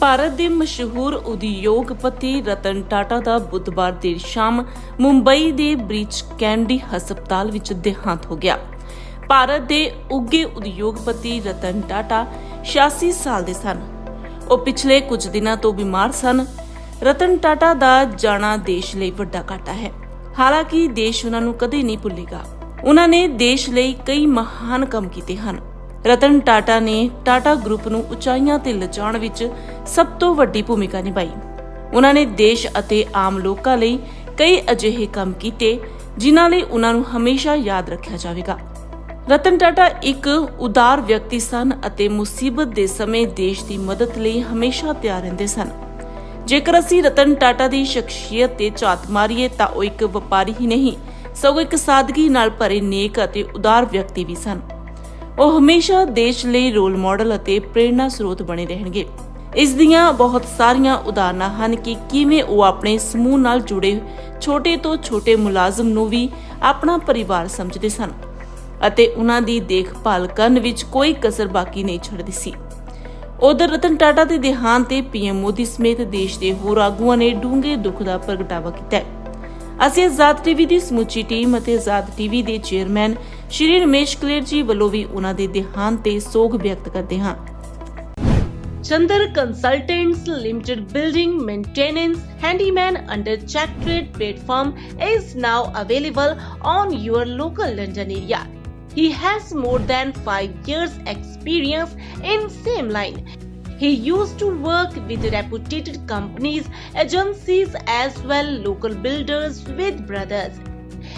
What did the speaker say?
ਭਾਰਤ ਦੇ ਮਸ਼ਹੂਰ ਉਦਯੋਗਪਤੀ ਰਤਨ ਟਾਟਾ ਦਾ ਬੁੱਧਵਾਰ ਦੇਰ ਸ਼ਾਮ ਮੁੰਬਈ ਦੇ ਬ੍ਰਿਚ ਕੈਂਡੀ ਹਸਪਤਾਲ ਵਿੱਚ ਦੇਹਾਂਤ ਹੋ ਗਿਆ। ਭਾਰਤ ਦੇ ਉੱਗੇ ਉਦਯੋਗਪਤੀ ਰਤਨ ਟਾਟਾ 86 ਸਾਲ ਦੇ ਸਨ। ਉਹ ਪਿਛਲੇ ਕੁਝ ਦਿਨਾਂ ਤੋਂ ਬਿਮਾਰ ਸਨ। ਰਤਨ ਟਾਟਾ ਦਾ ਜਾਣਾ ਦੇਸ਼ ਲਈ ਵੱਡਾ ਘਾਟਾ ਹੈ। ਹਾਲਾਂਕਿ ਦੇਸ਼ ਉਹਨਾਂ ਨੂੰ ਕਦੇ ਨਹੀਂ ਭੁੱਲੇਗਾ। ਉਹਨਾਂ ਨੇ ਦੇਸ਼ ਲਈ ਕਈ ਮਹਾਨ ਕੰਮ ਕੀਤੇ ਹਨ। ਰਤਨ ਟਾਟਾ ਨੇ ਟਾਟਾ ਗਰੁੱਪ ਨੂੰ ਉਚਾਈਆਂ ਤੇ ਲਿਜਾਣ ਵਿੱਚ ਸਭ ਤੋਂ ਵੱਡੀ ਭੂਮਿਕਾ ਨਿਭਾਈ। ਉਹਨਾਂ ਨੇ ਦੇਸ਼ ਅਤੇ ਆਮ ਲੋਕਾਂ ਲਈ ਕਈ ਅਜਿਹੇ ਕੰਮ ਕੀਤੇ, ਜਿਨ੍ਹਾਂ ਲਈ ਉਹਨਾਂ ਨੂੰ ਹਮੇਸ਼ਾ ਯਾਦ ਰੱਖਿਆ ਜਾਵੇਗਾ। ਰਤਨ ਟਾਟਾ ਇੱਕ ਉਦਾਰ ਵਿਅਕਤੀ ਸਨ ਅਤੇ ਮੁਸੀਬਤ ਦੇ ਸਮੇਂ ਦੇਸ਼ ਦੀ ਮਦਦ ਲਈ ਹਮੇਸ਼ਾ ਤਿਆਰ ਰਹਿੰਦੇ ਸਨ। ਜੇਕਰ ਅਸੀਂ ਰਤਨ ਟਾਟਾ ਦੀ ਸ਼ਖਸੀਅਤ ਤੇ ਝਾਤ ਮਾਰੀਏ ਤਾਂ ਉਹ ਇੱਕ ਵਪਾਰੀ ਹੀ ਨਹੀਂ, ਸਗੋਂ ਇੱਕ ਸਾਦਗੀ ਨਾਲ ਭਰੇ ਨੇਕ ਅਤੇ ਉਦਾਰ ਵਿਅਕਤੀ ਵੀ ਸਨ। ਉਹ ਹਮੇਸ਼ਾ ਦੇਸ਼ ਲਈ ਰੋਲ ਮਾਡਲ ਅਤੇ ਪ੍ਰੇਰਣਾ ਸਰੋਤ ਬਣੇ ਰਹਿਣਗੇ। ਇਸ ਦੀਆਂ ਬਹੁਤ ਸਾਰੀਆਂ ਉਦਾਹਰਨਾਂ ਹਨ ਕਿ ਕਿਵੇਂ ਉਹ ਆਪਣੇ ਸਮੂਹ ਨਾਲ ਜੁੜੇ ਛੋਟੇ ਤੋਂ ਛੋਟੇ ਮੁਲਾਜ਼ਮ ਨੂੰ ਵੀ ਆਪਣਾ ਪਰਿਵਾਰ ਸਮਝਦੇ ਸਨ ਅਤੇ ਉਹਨਾਂ ਦੀ ਦੇਖਭਾਲ ਕਰਨ ਵਿੱਚ ਕੋਈ ਕਸਰ ਬਾਕੀ ਨਹੀਂ ਛੱਡਦੀ ਸੀ। ਉਧਰ ਰਤਨ ਟਾਟਾ ਦੇ ਦੇਹਾਂਤ ਤੇ ਪੀਐਮ ਮੋਦੀ ਸਮੇਤ ਦੇਸ਼ ਦੇ ਹੋਰ ਆਗੂਆਂ ਨੇ ਡੂੰਘੇ ਦੁੱਖ ਦਾ ਪ੍ਰਗਟਾਵਾ ਕੀਤਾ ਹੈ। ਅਸੀਂ ਆਜ਼ਾਦ ਟੀਵੀ ਦੀ ਸਮੁੱਚੀ ਟੀਮ ਅਤੇ ਆਜ਼ਾਦ ਟੀਵੀ ਦੇ ਚੇਅਰਮੈਨ ਸ਼੍ਰੀ ਰਮੇਸ਼ ਕਲੇਰ ਜੀ ਵੱਲੋਂ ਵੀ ਉਹਨਾਂ ਦੇ ਦੇਹਾਂਤ ਤੇ ਸੋਗ ਵਿਅਕਤ ਕਰਦੇ ਹਾਂ Chandar Consultants Limited Building Maintenance Handyman under Check Trade platform is now available on your local London area. He has more than 5 years experience in same line. He used to work with reputed companies, agencies as well local builders with brothers.